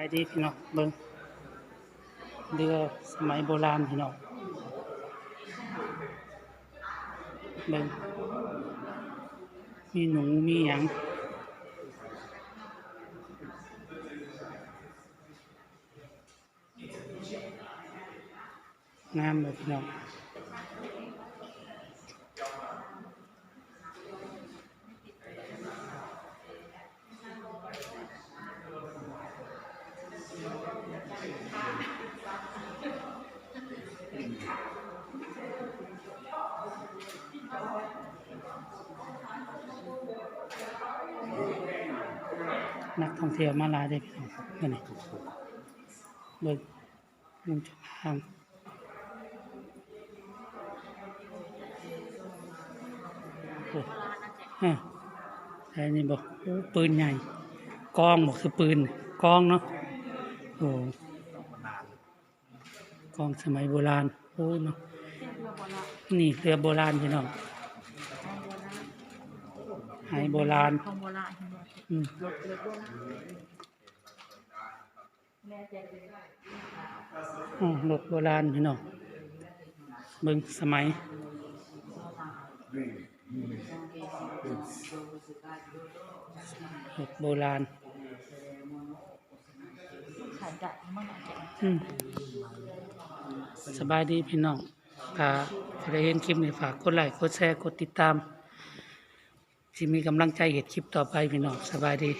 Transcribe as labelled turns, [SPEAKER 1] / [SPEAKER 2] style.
[SPEAKER 1] ายดีพี่น้องเบิ่งเรือสมัยโบราณพี่น้องเบิ่งมีหนูมีหยังงามเลยพี่น้อง นักท่องเที่ยวมาลายเลยพี่น้องเบิ่งนี่เบิ่งลุงจงอางโอ้ฮะไอ้นี่บอกปืนใหญ่กองบอกคือปืนกองเนาะโอ้ กองสมัยโบราณโอ้เนาะนี่เรือโบราณพี่น้องหายโบราณ
[SPEAKER 2] ของโบราณเห็นบ่
[SPEAKER 1] อืม
[SPEAKER 2] รถรถโบราณแม่ใจดี
[SPEAKER 1] อ๋อรถโบราณพี่น้องเบิ่งสมัยรถโบราณ
[SPEAKER 2] ขายดัดมั่ง
[SPEAKER 1] อืมสบายดีพี่น้องถ้าได้เห็นคลิปนี้ฝากกดไลค์กดแชร์กดติดตามที่มีกำลังใจเห็นคลิปต่อไปพี่น้องสบายดี